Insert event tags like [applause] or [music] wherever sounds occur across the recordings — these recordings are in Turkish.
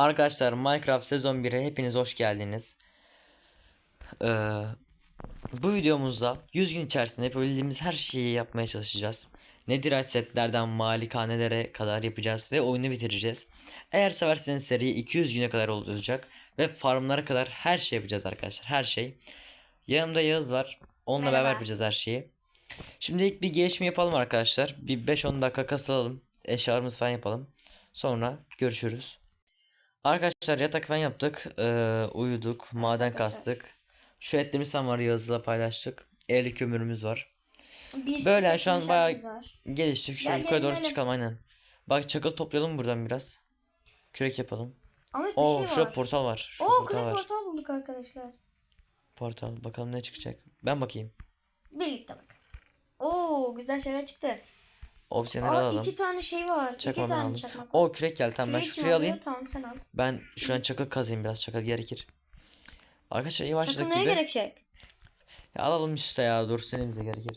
Arkadaşlar Minecraft sezon 1'e hepiniz hoş geldiniz. Ee, bu videomuzda 100 gün içerisinde yapabildiğimiz her şeyi yapmaya çalışacağız. Nedir setlerden malikanelere kadar yapacağız ve oyunu bitireceğiz. Eğer severseniz seriyi 200 güne kadar olacak ve farmlara kadar her şey yapacağız arkadaşlar. Her şey. Yanımda Yağız var. Onunla Merhaba. beraber yapacağız her şeyi. Şimdi ilk bir gelişme yapalım arkadaşlar. Bir 5-10 dakika kasılalım. Eşyalarımızı falan yapalım. Sonra görüşürüz. Arkadaşlar yatak falan yaptık. Ee, uyuduk. Maden kastık. Şu etlerimiz falan var Yağız'la paylaştık. Evli kömürümüz var. Bir Böyle şu an bayağı- var. Geliştik. Şu Gel, yukarı doğru gel. çıkalım aynen. Bak çakıl toplayalım buradan biraz. Kürek yapalım. Ahmet bir Oo şey şurada var. portal var. Şu Oo portal kırık var. portal bulduk arkadaşlar. Portal. Bakalım ne çıkacak. Ben bakayım. Birlikte bak. Oo güzel şeyler çıktı. Obsidianleri Aa, alalım. iki tane şey var. Çakma iki ben tane aldım. çakmak. O kürek geldi tamam ben Kürek şu küreği alıyor, alayım. Tamam sen al. Ben şu an çakıl kazayım biraz. Çakıl gerekir. Arkadaşlar iyi başladık Çakıl neye gibi. gerekecek? Ya alalım işte ya dursun elimize gerekir.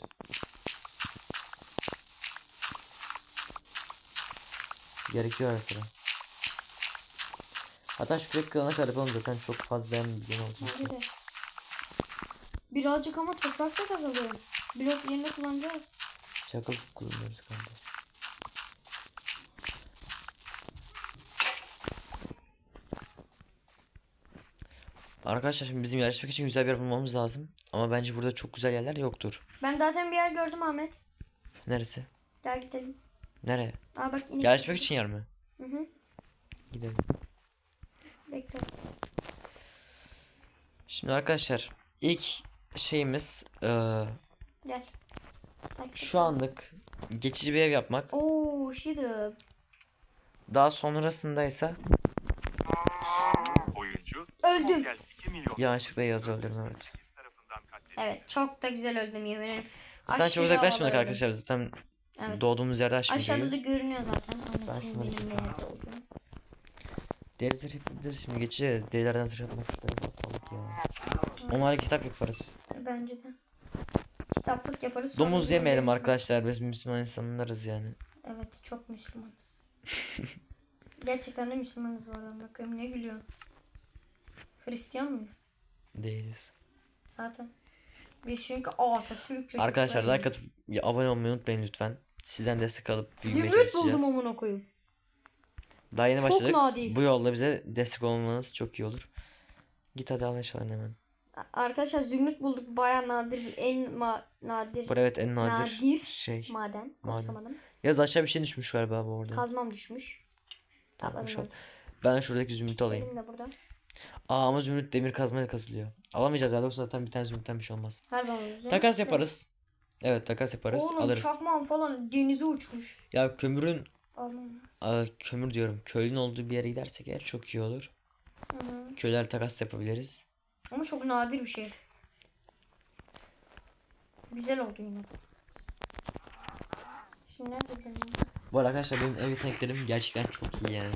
Gerekiyor ara sıra. Hatta şu kürek kılana kadar yapalım zaten çok fazla beğenmediğim olacak. Bence de. Birazcık ama toprakta kazalım. Blok yerine kullanacağız. Çakıl kullanıyoruz kardeş. Arkadaşlar şimdi bizim yarışmak için güzel bir yer bulmamız lazım. Ama bence burada çok güzel yerler yoktur. Ben zaten bir yer gördüm Ahmet. Neresi? Gel gidelim. Nereye? Aa bak inek. Yarışmak için yer mi? Hı hı. Gidelim. Bekle. Şimdi arkadaşlar ilk şeyimiz eee, Gel. Şu anlık geçici bir ev yapmak. Oo şidı. Daha sonrasındaysa Oyuncu Öldüm. Mokel 2 milyon yanlışlıkla yazı öldürdüm evet. polis tarafından katledildi. Evet çok da güzel öldüm yemin ederim. Zaten Aşırı çok uzaklaşmadık havalı öldüm. arkadaşlar zaten Evet. doğduğumuz yerde Aşağıda da görünüyor zaten. Ben Ahmet'in şunları benim keseyim. nerede olduğunu. Deri zırh yapabiliriz şimdi geçeceğiz. Derilerden zırh yapmak balık ya. Onlarla kitap yaparız. Bence de. Kitaplık yaparız. Domuz yemeyelim arkadaşlar biz Müslüman insanlarız yani. Evet çok Müslümanız. [laughs] Gerçekten de Müslümanız var bakayım ne gülüyor. Hristiyan mıyız? Değiliz. Zaten. Biz çünkü Atatürk Arkadaşlar like atıp abone olmayı unutmayın lütfen. Sizden destek alıp büyümeye Zümrüt çalışacağız. buldum amına koyayım. Daha yeni Çok başladık. nadir. Bu yolda bize destek olmanız çok iyi olur. Git hadi al eşyalarını hemen. Arkadaşlar zümrüt bulduk baya nadir en ma- nadir Bu evet en nadir, Nadir. şey. maden. Maden. Yaz aşağı bir şey düşmüş galiba bu orada. Kazmam düşmüş. Tamam, boşalt. ben. Şuradaki zümrütü alayım. De burada. Aa ama zümrüt demir kazmayla kazılıyor. Alamayacağız ya yoksa zaten bir tane zümrütten bir şey olmaz. Zümrüt. Takas yaparız. Evet takas yaparız Oğlum alırız. çakmağım falan denize uçmuş. Ya kömürün aa, kömür diyorum köylünün olduğu bir yere gidersek eğer çok iyi olur. Hı hı. Köyler takas yapabiliriz. Ama çok nadir bir şey. Güzel oldu yine. Şimdi nerede benim? Bu arada arkadaşlar benim ev yeteneklerim gerçekten çok iyi yani.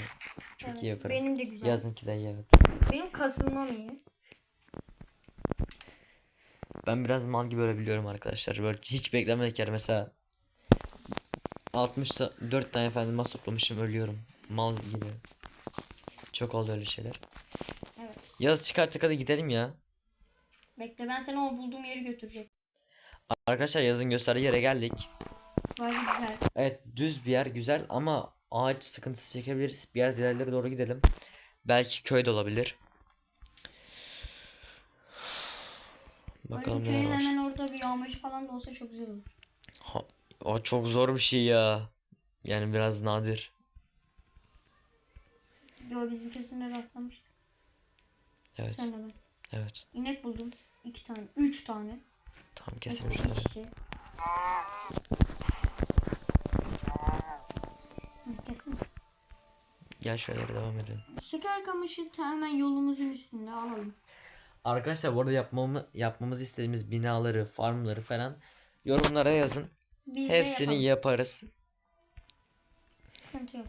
Çok Evet, iyi yaparım. Benim de güzel. Yazınki de iyi evet. Benim kasılmam iyi. Ben biraz mal gibi ölebiliyorum arkadaşlar. Böyle hiç beklemedik yer mesela 64 tane efendim mas toplamışım ölüyorum. Mal gibi. Çok oldu öyle şeyler. Yaz çıkarttık hadi gidelim ya. Bekle ben seni o bulduğum yeri götüreceğim. Arkadaşlar yazın gösterdiği yere geldik. Vay güzel. Evet düz bir yer güzel ama ağaç sıkıntısı çekebiliriz. Biraz ilerlere doğru gidelim. Belki köy de olabilir. [sighs] Bakalım köyün var. hemen orada bir yağmacı falan da olsa çok güzel olur. Ha, o çok zor bir şey ya. Yani biraz nadir. Yo biz bir keresinde rastlamıştık. Evet. Sen de ben. Evet. İnek buldum. iki tane. Üç tane. Tamam işçi. Hı, Kestin mi? Gel şöyle devam edelim. Şeker kamışı hemen yolumuzun üstünde alalım. Arkadaşlar bu arada yapmamı, yapmamızı istediğimiz binaları, farmları falan yorumlara yazın. Biz Hepsini yaparız. Sıkıntı yok.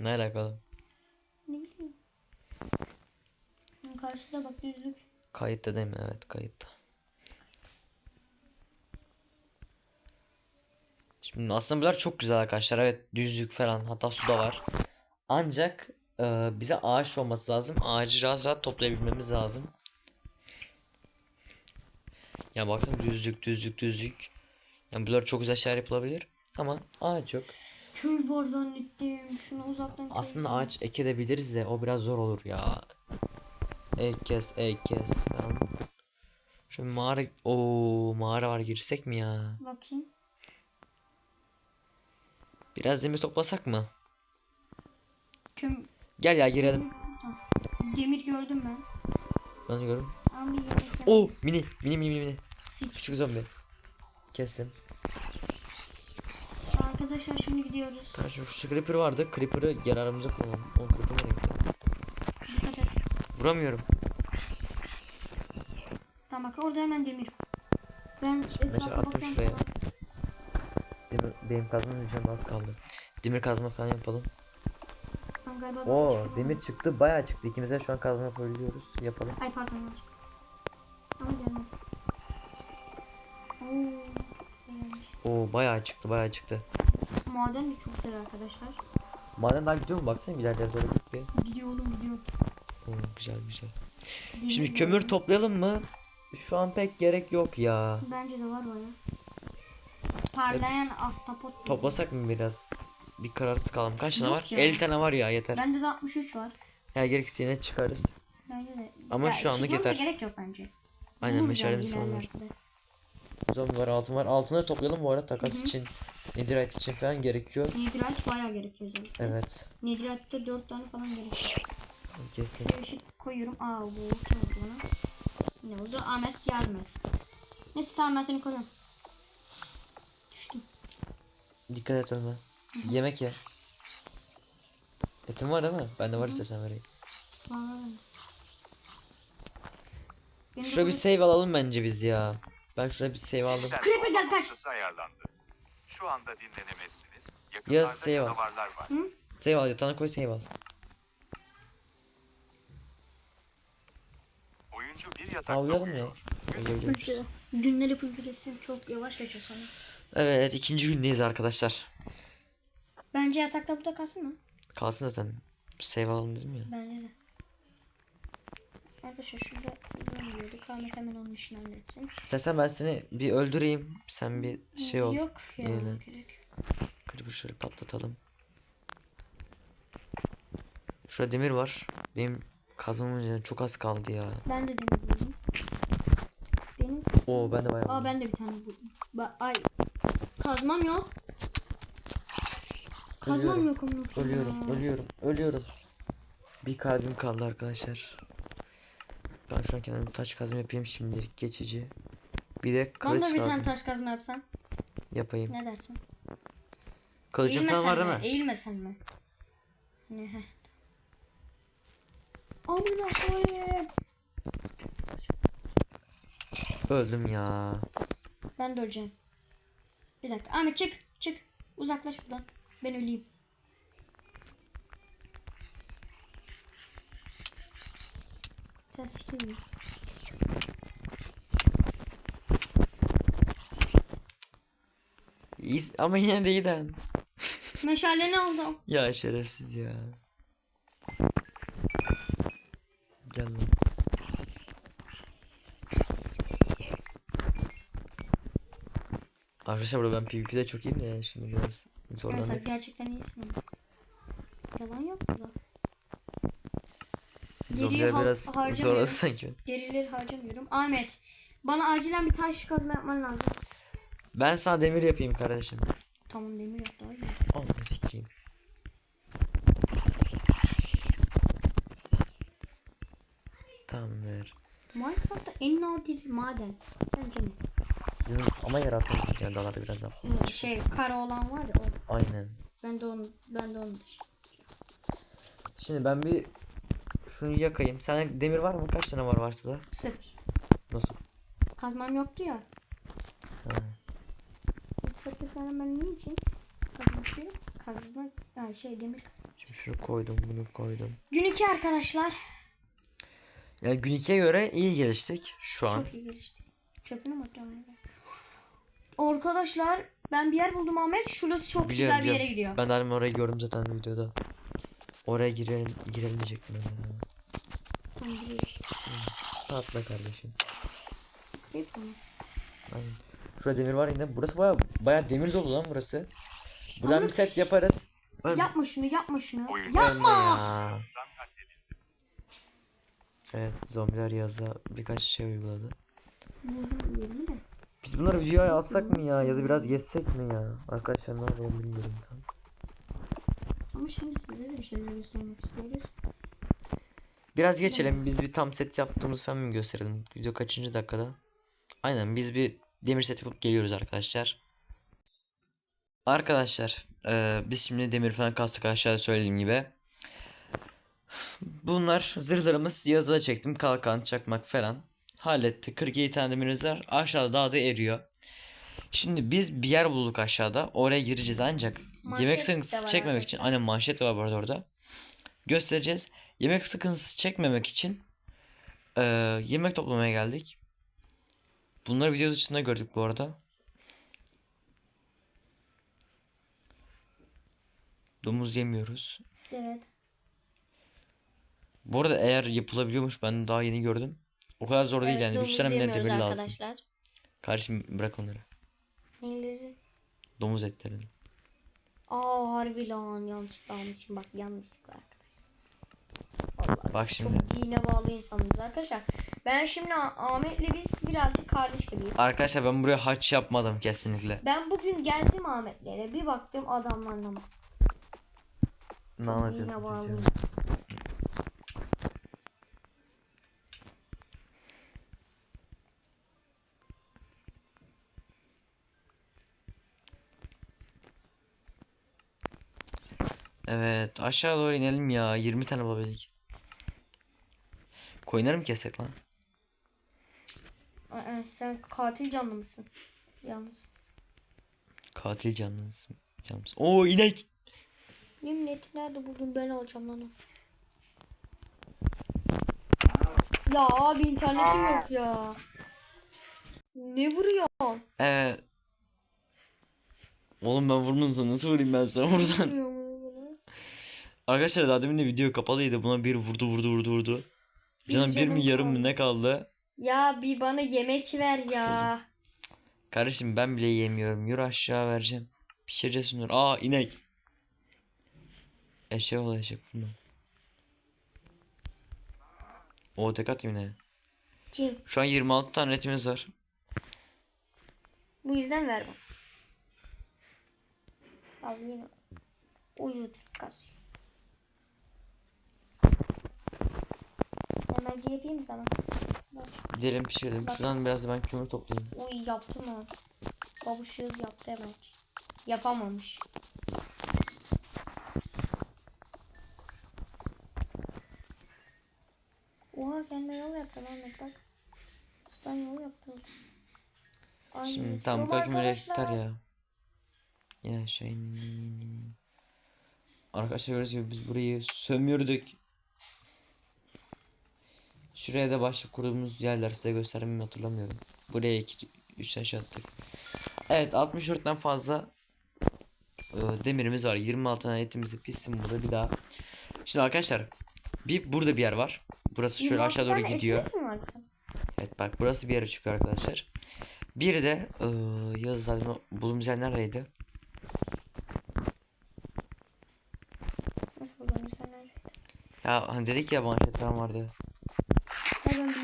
Ne alakalı? Ne bileyim. Karşıda bak düzlük. Kayıtta değil mi? Evet kayıtta. Şimdi aslında bunlar çok güzel arkadaşlar. Evet düzlük falan hatta su da var. Ancak e, bize ağaç olması lazım. Ağacı rahat rahat toplayabilmemiz lazım. Ya baksana düzlük düzlük düzlük. Yani bunlar çok güzel şeyler yapılabilir. Ama ağaç yok. Köy var zannettim. Şunu uzaktan Aslında ağaç ekebiliriz de o biraz zor olur ya. Ek kes, ek kes falan. Şöyle mağara, o mağara var girsek mi ya? Bakayım. Biraz demir toplasak mı? Köm Gel ya girelim. Demir gördüm ben. Ben yemek yap- Oo mini mini mini mini. Siz- Küçük zombi. Kestim. Arkadaşlar şimdi gidiyoruz. Tamam şu, creeper vardı. Creeper'ı geri aramıza koyalım. O creeper nereye gitti? Dikkat et. Vuramıyorum. Tamam bak orada hemen demir. Ben Mesela bakıyorum şuraya. Demir, benim kazmam üzerinde az kaldı. Demir kazma falan yapalım. Oo demir çıktı bayağı çıktı. İkimiz de şu an kazma yapabiliyoruz. Yapalım. Ay pardon. Ama gelmedi. Oo bayağı çıktı bayağı çıktı. Maden de çok güzel arkadaşlar. Maden daha gidiyor mu? Baksana giderler doğru git bir. Gidiyor oğlum gidiyor. Oo, güzel güzel. Demir Şimdi de kömür toplayalım mı? Şu an pek gerek yok ya. Bence de var baya. Parlayan ahtapot. diyor. Toplasak mı biraz? Bir kararsız kalalım. Kaç tane var? ya. 50 tane var ya yeter. Bende de 63 var. Ya gerekirse yine çıkarız. Bence de. Ama şu anlık yeter. gerek yok bence. Aynen meşalemiz falan var. ilerlerde. Zombi var altın var. Altınları toplayalım bu arada takas Hı hı. için. Netherite için falan gerekiyor. Netherite bayağı gerekiyor zaten. Evet. Netherite'de 4 tane falan gerekiyor. Kesin. Bir ışık koyuyorum. Aa bu kim oldu bana? Ne oldu? Ahmet yardım et. Neyse tamam ben seni koruyorum. Düştüm. Dikkat et ölme. Yemek ye. Etin var değil mi? Bende var istesen vereyim. De Şuraya bir save alalım bence biz ya. Ben şuraya bir save aldım. Creeper gel kaç. Ayarlandı. Şu anda dinlenemezsiniz. Ya Yakınlarda save al. canavarlar var. Save al yatağına koy save al. Oyuncu bir yatakta Avlayalım ya. uyuyor. Uyuyabiliyormuşuz. Günler hep hızlı geçsin. Çok yavaş geçiyor sonra. Evet ikinci gündeyiz arkadaşlar. Bence yatakta burada kalsın mı? Kalsın zaten. Save alalım dedim ya. Bence de. Arkadaşlar şurada dönüyorduk. Ahmet hemen onun işini halletsin. İstersen ben seni bir öldüreyim. Sen bir şey ol. Yok ya Yenilen. gerek yok. Creeper şöyle patlatalım. Şurada demir var. Benim kazmamın üzerine çok az kaldı ya. Ben de demir buldum. Benim Oo ben de bayağı. Aa buldum. ben de bir tane buldum. Ba ay. Kazmam yok. Kazmam Ölüyorum. yok amına Ölüyorum, ölüyorum, ölüyorum. Bir kalbim kaldı arkadaşlar. Ben şu an kendime taş kazma yapayım şimdilik geçici. Bir de Bana da kılıç bir lazım. tane taş kazma yapsan. Yapayım. Ne dersin? Kılıcım falan var değil mi? mi? Eğilmesen mi? Amına koyayım. Öldüm ya. Ben de öleceğim. Bir dakika. Ahmet çık. Çık. Uzaklaş buradan. Ben öleyim. Sen mi? İyi, ama yine de iyiden. [laughs] Meşaleni aldım. Ya şerefsiz ya. Gel lan. Arkadaşlar burada ben PvP'de çok iyiyim de şimdi biraz zorlandık. evet, gerçekten iyisin. Yalan yok burada. Zombiler har- biraz zorladı sanki. Gerileri harcamıyorum. Ahmet. Bana acilen bir taş kazma yapman lazım. Ben sana demir yapayım kardeşim. Tamam demir yok daha iyi. Al sikeyim. Tamamdır. Minecraft'ta en nadir maden. Sence ne? Bizim ama yaratılmış yani dağlarda biraz daha fazla. Evet, Şey kara olan var ya o. Aynen. Ben de onu ben de onu Şimdi ben bir şunu yakayım. Sende demir var mı? Kaç tane var varsa da? Sıfır. Nasıl? Kazmam yoktu ya. Ha. Sıfır sana ben ne için? Kazma ha, şey demir. Şimdi şunu koydum, bunu koydum. Gün 2 arkadaşlar. Yani gün 2'ye göre iyi geliştik şu an. Çok iyi gelişti. Çöpünü mü atıyorum? Arkadaşlar Ben bir yer buldum Ahmet. Şurası çok Biliyorum, güzel bir yere biliyorum. gidiyor. Ben de orayı gördüm zaten videoda. Oraya girelim, girelim diyecektim ben de. Tamam gidiyoruz. Atla kardeşim. Kırayım mı? Aynen. Şurada demir var yine. Burası baya baya demir dolu lan burası. Buradan Ama- bir set yaparız. Öl- Yapma şunu yapma şunu. Oyun- Yapma. ya. Evet zombiler yaza birkaç şey uyguladı. Biz bunları videoya alsak mı ya ya da biraz geçsek mi ya? Arkadaşlar ne yapalım bilmiyorum. Ama şimdi size de bir şeyler göstermek istiyoruz. Biraz geçelim biz bir tam set yaptığımız falan mı gösterelim? Video kaçıncı dakikada? Aynen biz bir demir set yapıp geliyoruz arkadaşlar. Arkadaşlar eee, biz şimdi demir falan kastık aşağıda söylediğim gibi. Bunlar zırhlarımız yazıda çektim kalkan çakmak falan. Halletti 47 tane demirimiz var aşağıda dağda eriyor. Şimdi biz bir yer bulduk aşağıda oraya gireceğiz ancak Manşet yemek sıkıntısı çekmemek için aynen manşet var bu arada orada. Göstereceğiz. Yemek sıkıntısı çekmemek için eee, yemek toplamaya geldik. Bunları video dışında gördük bu arada. Domuz yemiyoruz. Evet. Bu arada eğer yapılabiliyormuş ben daha yeni gördüm. O kadar zor değil Evet, yani. 3 domuz tane bile demir lazım. arkadaşlar. Kardeşim bırak onları. Neyleri? Domuz etlerini. Aa harbi lan yanlışlıkla almışım bak yanlışlıkla Bak şimdi. Çok dine bağlı insanız arkadaşlar. Ben şimdi Ah- Ahmet'le biz birazcık kardeş gibiyiz. Arkadaşlar ben buraya haç yapmadım kesinlikle. Ben bugün geldim Ahmetlere bir baktım adamlar namaz. Ne Dine anlatıyorsun? bağlı. çocuğa? Evet aşağı doğru inelim ya 20 tane bulabildik. Koyunları mı kessek lan? Aa, sen katil canlı mısın? Yalnız. Katil canlısı. Canlısı. Oo inek. Et nerede buldun ben alacağım lan onu. Ya abi internetim yok ya. Ne vuruyor? Evet. Oğlum ben vurmadım sana nasıl vurayım ben sana buradan? Vuruyor bunu? Arkadaşlar daha demin de video kapalıydı buna bir vurdu vurdu vurdu vurdu. Bir Canım bir mi yarım mı ne kaldı? Ya bir bana yemek ver ya. Kardeşim ben bile yemiyorum. Yürü aşağı vereceğim. Pişireceğiz şunları. Aa inek. Eşek ol eşek bunlar. O tek atayım yine. Kim? Şu an 26 tane etimiz var. Bu yüzden ver bana. Al yine. Uyu kas. Hemen yapayım mı sana? Bak. Gidelim pişirelim. Bak. Şuradan biraz da ben kömür toplayayım. Uy yaptı mı? Babuşuz yaptı hemen. Yapamamış. Oha kendine yol yaptı Ahmet bak. Sudan yol yaptı. Ay, Şimdi tam bu kadar kömür yeter ya. Yine aşağı in, in, in, in, in. Arkadaşlar gördüğünüz gibi biz burayı sömürdük. Şuraya da başlık kurduğumuz yerler size göstermemi hatırlamıyorum. Buraya 2 3 taş attık. Evet 64'ten fazla e, demirimiz var. 26 tane etimizi pissin burada bir daha. Şimdi arkadaşlar bir burada bir yer var. Burası şöyle 26 aşağı doğru gidiyor. Evet bak burası bir yere çıkıyor arkadaşlar. Bir de eee yaz zaten bulunduğumuz yer neredeydi? Nasıl buldunuz sen nerede? Ya hani dedik ya manşet falan vardı.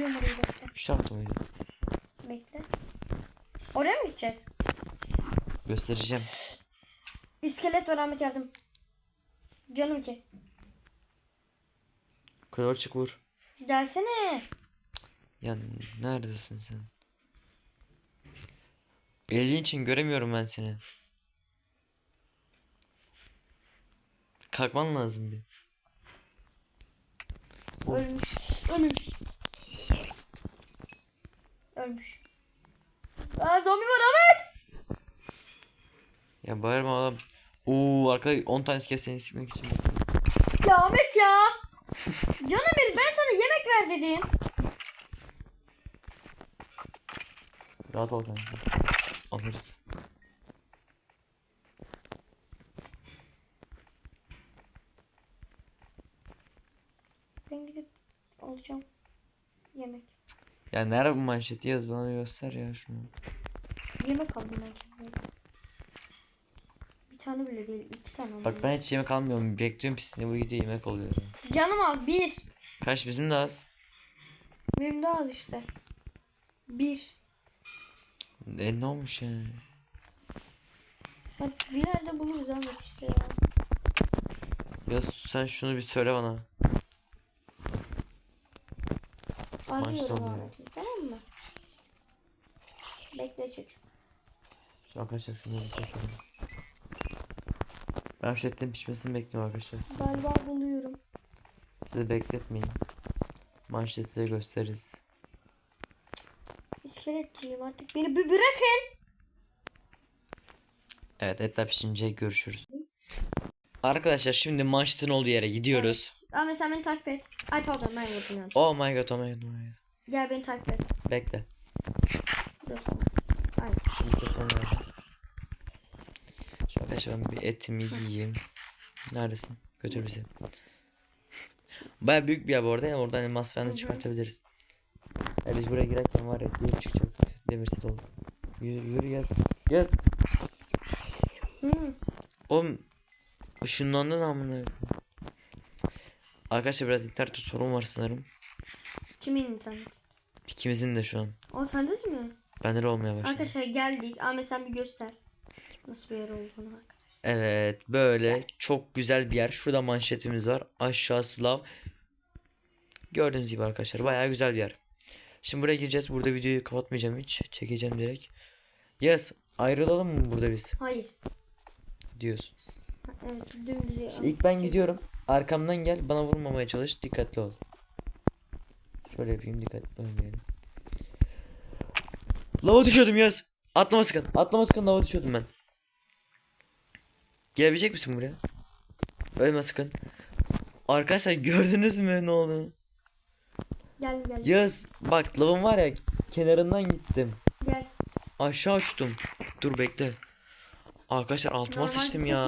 Biliyorum orayı bekle. Şu tarafta mıydı? Bekle. Oraya mı gideceğiz? Göstereceğim. İskelet var Ahmet yardım. Canım ki. Kıvır çık vur. Gelsene. Ya neredesin sen? Elin için göremiyorum ben seni. Kalkman lazım bir. Ölmüş. Ölmüş. Ölmüş. Aa, zombi var Ahmet. Ya bağırma oğlum. Oo arkada 10 tane kes seni sikmek için. Ya Ahmet ya. Canım benim ben sana yemek ver dedim. Rahat ol kanka. Alırız. Ben gidip alacağım yemek. Ya nerede bu manşeti yaz bana bir göster ya şunu. Yemek aldım ben. Bir tane bile değil, iki tane aldım. Bak ben hiç yemek almıyorum. Bekliyorum pisliğine bu gidiyor yemek alıyorum. Canım az bir. Kaç bizim de az. Benim de az işte. Bir. E ne olmuş yani? Bak bir yerde buluruz Ahmet işte ya. Ya sen şunu bir söyle bana. Arıyorum Maşallah. Ahmet'i tamam mı? Bekle. Şu Arkadaşlar şunu bir keselim. Ben şu etin pişmesini bekliyorum arkadaşlar. Galiba buluyorum. Sizi bekletmeyin. Manşeti de gösteririz. İskeletçiyim artık beni bir bırakın. Evet etler pişince görüşürüz. Arkadaşlar şimdi manşetin olduğu yere gidiyoruz. Ahmet sen beni takip et. Ay pardon ben yapayım. Oh my god oh my god oh my god. Gel beni takip et. Bekle. Burası. Aynen. Şimdi kesmem lazım. Ben bir etimi yiyeyim. Neredesin? Götür bizi. [laughs] Baya büyük bir yer bu arada yani oradan elmas falan da çıkartabiliriz. Ya biz buraya girerken var ya yürü çıkacağız. Demir set oldu. Yürü yürü yaz. Yaz. Hı. Oğlum ışınlandın amına. Arkadaşlar biraz internette sorun var sanırım. Kimin internet? İkimizin de şu an. O sende de mi? Bende de olmaya başladı. Arkadaşlar geldik. Ahmet sen bir göster. Nasıl bir yer olduğunu arkadaşlar. Evet böyle çok güzel bir yer. Şurada manşetimiz var. Aşağısı lav. Gördüğünüz gibi arkadaşlar bayağı güzel bir yer. Şimdi buraya gireceğiz. Burada videoyu kapatmayacağım hiç. Çekeceğim direkt. Yes. Ayrılalım mı burada biz? Hayır. Diyoruz. Ha, Evet dümdüz. İşte ilk ben gidiyorum. Arkamdan gel. Bana vurmamaya çalış. Dikkatli ol. Şöyle yapayım. Dikkatli olmayalım. Lava düşüyordum Yaz. Atlama sakın. Atlama sakın lava düşüyordum ben. Gelebilecek misin buraya? Ölme sakın. Arkadaşlar [laughs] gördünüz mü ne oldu? Gel gel. Yaz bak lavın var ya kenarından gittim. Gel. Aşağı uçtum. Dur bekle. Arkadaşlar altıma Normal sıçtım ya.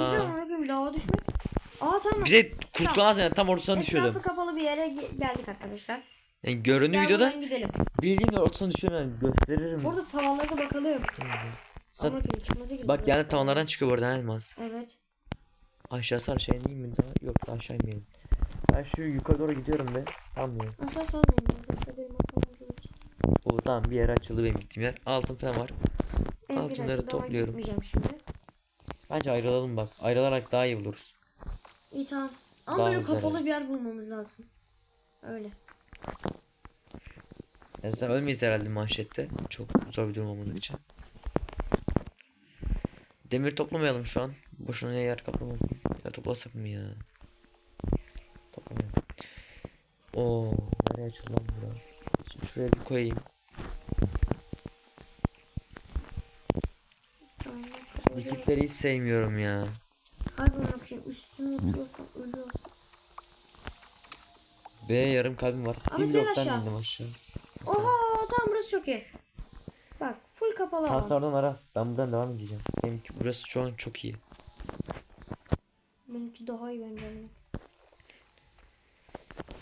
lava düşmek. Aa tamam. Bize kutlamaz yani tam ortasına Etrafı düşüyordum. kapalı bir yere ge- geldik arkadaşlar. Yani göründüğü Gel videoda gidelim. bildiğin ortasına düşüyorum yani gösteririm. Burada tavanlara bakalım. Zaten- Ama girdi. Bak yani tavanlardan çıkıyor bu arada elmas. Evet. Aşağısı aşağı ineyim mi daha? Yok aşağı inmeyelim. Ben şu yukarı doğru gidiyorum be. Tamam ya. Aşağı benim aklım görürsün. O tamam bir yere açıldı benim gittiğim yer. Altın falan var. En Altınları daha topluyorum. gitmeyeceğim şimdi. Bence ayrılalım bak. Ayrılarak daha iyi buluruz. İyi tamam. Ama Daha böyle kapalı bir yer bulmamız lazım. Öyle. Yani sen ölmeyiz herhalde manşette. Çok zor bir durum olmadığı için. Demir toplamayalım şu an. Boşuna yer kaplamasın. Ya toplasak mı ya? Toplamayalım. Oo, nereye açıldı lan bura? Şimdi şuraya bir koyayım. Dikitleri hiç sevmiyorum ya. Harbi? Üstüne oturuyorsan ölüyorsun. B yarım kalbim var. Ama bir bloktan aşağı. indim aşağı. Oha tamam burası çok iyi. Bak full kapalı Tamam alan. sen oradan ara. Ben buradan devam edeceğim. Benimki burası şu an çok iyi. Benimki daha iyi bence.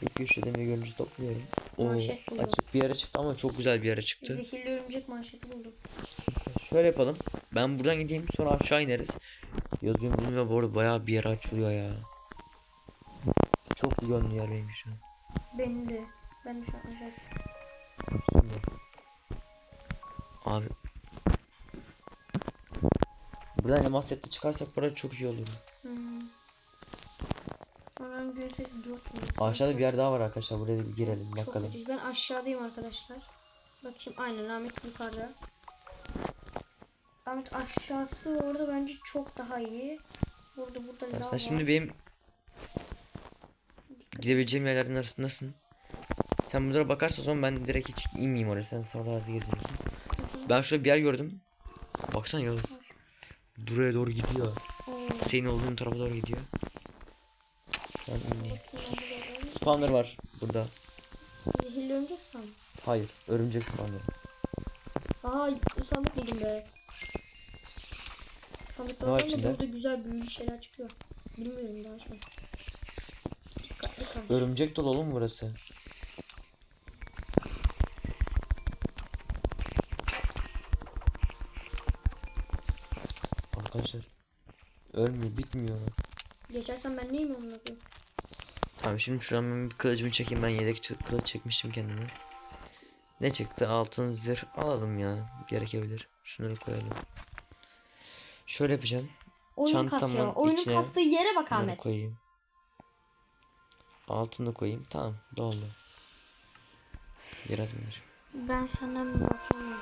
İlk üçte demir görünce topluyorum. Oo, Manşet buldum. açık bir yere çıktı ama çok güzel bir yere çıktı. Zehirli örümcek manşeti buldum. Şöyle yapalım. Ben buradan gideyim sonra aşağı ineriz. Yazıyorum bilmiyorum bu arada bayağı bir yer açılıyor ya. Çok yönlü yer benim şu an. Benim de. Ben şu an aşağı. Şimdi. Abi. Buradan elmas sette çıkarsak burada çok iyi olur. Hmm. Sonra gün sesi 4 mu? Aşağıda bir yer daha var arkadaşlar. Buraya bir girelim Çok bakalım. ucuz. Ben aşağıdayım arkadaşlar. Bakayım aynen Ahmet yukarıda. Ahmet aşağısı orada bence çok daha iyi. Burada burada Tamam, sen şimdi benim gidebileceğim yerlerin arasındasın. Sen bunlara bakarsan o zaman ben direkt hiç inmeyeyim oraya. Sen hadi geziyorsun. Ben şurada bir yer gördüm. Baksana yol. Buraya doğru gidiyor. Senin olduğun tarafa doğru gidiyor. Şu an. Spawner var burada. Zehirli örümcek mi? Hayır, örümcek spawner. Aa sandık buldum be. Ne var Sandıklardan da içinde? burada güzel büyülü şeyler çıkıyor. Bilmiyorum daha açmadım. Dikkatli kal. Örümcek dolu oğlum burası. Arkadaşlar ölmüyor bitmiyor. lan. Geçersen ben neyim koyayım? Tamam şimdi şuradan ben bir kılıcımı çekeyim ben yedek kılıç çekmiştim kendime. Ne çıktı? Altın zırh alalım ya. Gerekebilir. Şunları koyalım. Şöyle yapacağım. Oyun Çantamın kasıyor. Oyunun içine kastığı yere bak Ahmet. koyayım. Altını koyayım. Tamam doldu. Yaratmıyor. Ben senden bir bakayım.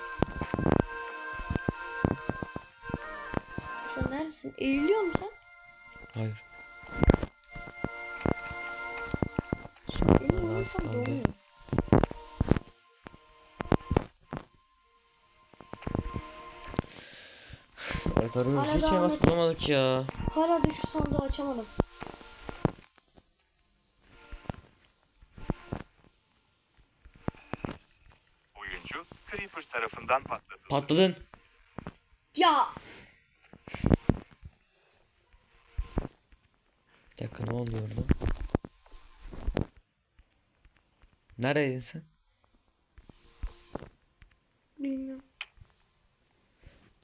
Şu neredesin? Eğiliyor musun sen? Hayır. Eğiliyor Az musun? kaldı. Evet arıyoruz. Hala Hiç devam elmas et. bulamadık ya. Hala da şu sandığı açamadım. Oyuncu Creeper tarafından patlatıldı. Patladın. Ya Bir dakika ne oluyor orada? Neredeydin sen? bilmiyorum.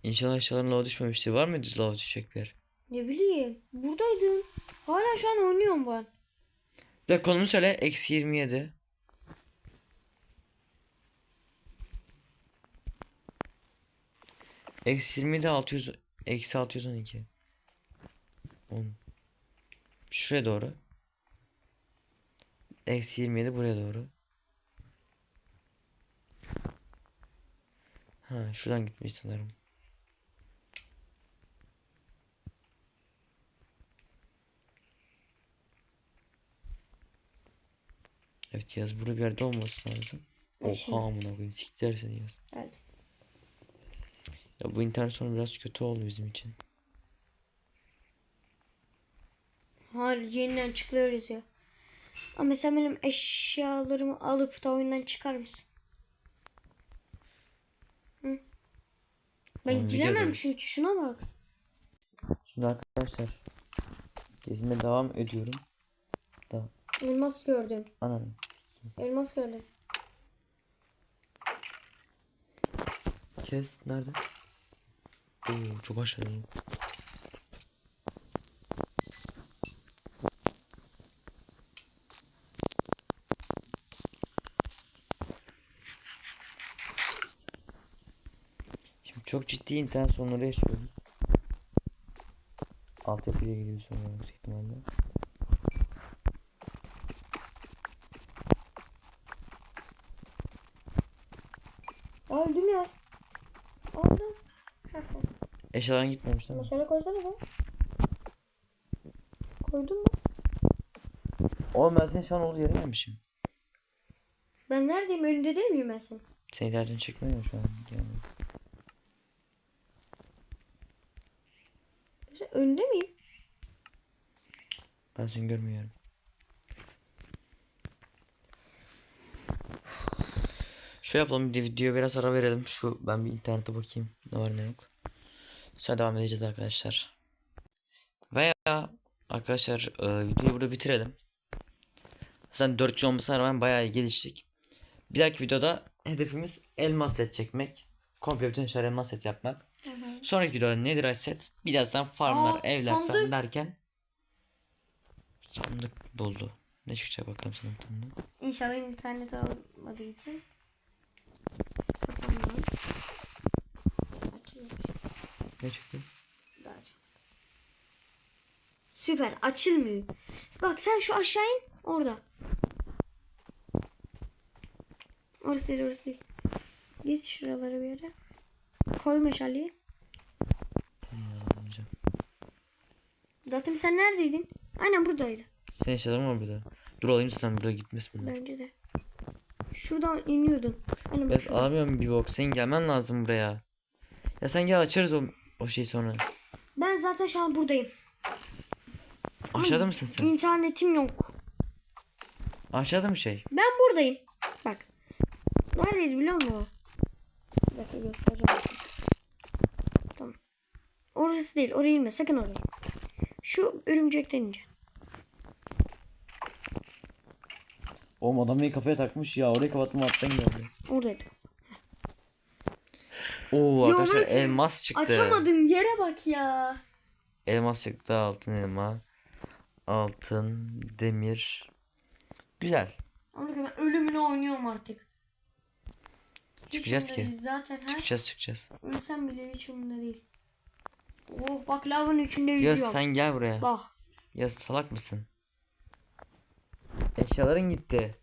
İnşallah aşağıdan lava düşmemişti. Var mıydı lava düşecek bir yer? Ne bileyim. Buradaydım. Hala şu an oynuyorum ben. Bir dakika konumu söyle. Eksi 27. Eksi 27 600 eksi 612. 10. Şuraya doğru. Eksi 27 buraya doğru. Ha şuradan gitmiş sanırım. Evet yaz burada bir yerde olması lazım. Oha amına koyayım siktir seni yaz. Evet. Ya bu internet sonu biraz kötü oldu bizim için. Hayır yeniden çıkıyoruz ya. Ama sen benim eşyalarımı alıp da oyundan çıkar mısın? Hı? Ben Oğlum, giremem çünkü şuna bak. Şimdi arkadaşlar gezime devam ediyorum. Elmas gördüm. ananı. Elmas gördüm. Kes nerede? Oo çok aşağıda. Şimdi çok ciddi internet sorunları yaşıyoruz. Bir sorun var yüksek ihtimalle. Öldüm ya. Öldüm. Eşyaların gitmemiş değil mi? Meşale koysana be. Koydun mu? Oğlum ben senin şu an olduğu yere gelmişim. Ben neredeyim? Önünde değil miyim ben senin? Seni internetin çekmiyor mu şu an? Gelmiyor. Sen önünde miyim? Ben seni görmüyorum. Şöyle yapalım videoya biraz ara verelim. Şu ben bir internete bakayım. Ne var ne yok. Sonra devam edeceğiz arkadaşlar. Veya arkadaşlar e, videoyu burada bitirelim. Zaten 400 olmasına rağmen bayağı iyi geliştik. Bir dahaki videoda hedefimiz elmas set çekmek. Komple bütün şeyler elmas set yapmak. Sonraki videoda netherite set. Birazdan farmlar, Aa, evler falan sandık. derken sandık buldu. Ne çıkacak bakalım sandıktan. İnşallah internet almadığı için. Kapanmıyor. Ne çıktı? Daha çok. Süper açılmıyor. Bak sen şu aşağı in orada. Orası değil orası değil. Git şuralara bir yere. Koy meşaleyi. Alacağım. Zaten sen neredeydin? Aynen buradaydı. Senin eşyaların var burada. Dur alayım sen burada gitmesin bunlar. Bence de. Şuradan iniyordun. Aynen Ben şuradan. alamıyorum bir bok. Senin gelmen lazım buraya. Ya sen gel açarız o, o şeyi sonra. Ben zaten şu an buradayım. Aşağıda mısın sen? İnternetim yok. Aşağıda mı şey? Ben buradayım. Bak. Neredeyiz biliyor musun? Bir dakika göstereceğim. Tamam. Orası değil. Oraya inme. Sakın oraya. Şu örümcekten ince. Oğlum adam beni kafaya takmış ya. Orayı kapattım alttan geldi. Oradaydı. Oo Ya arkadaşlar bak- elmas çıktı. Açamadım yere bak ya. Elmas çıktı altın elma. Altın demir. Güzel. Onu ben ölümüne oynuyorum artık. Çıkacağız ki. değil Zaten. Çıkacağız çıkacağız. Ölsem bile hiç umurumda değil. Oh bak lavın içinde Ya yüzüyorum. sen gel buraya. Bak. Ya salak mısın? Eşyaların gitti.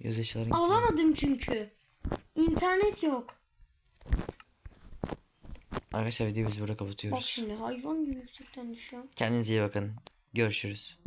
Göz eşyaların gitti. Alamadım çünkü. İnternet yok. Arkadaşlar videoyu biz burada Bak kapatıyoruz. şimdi hayvan gibi yüksekten düşüyorum. Kendinize iyi bakın. Görüşürüz.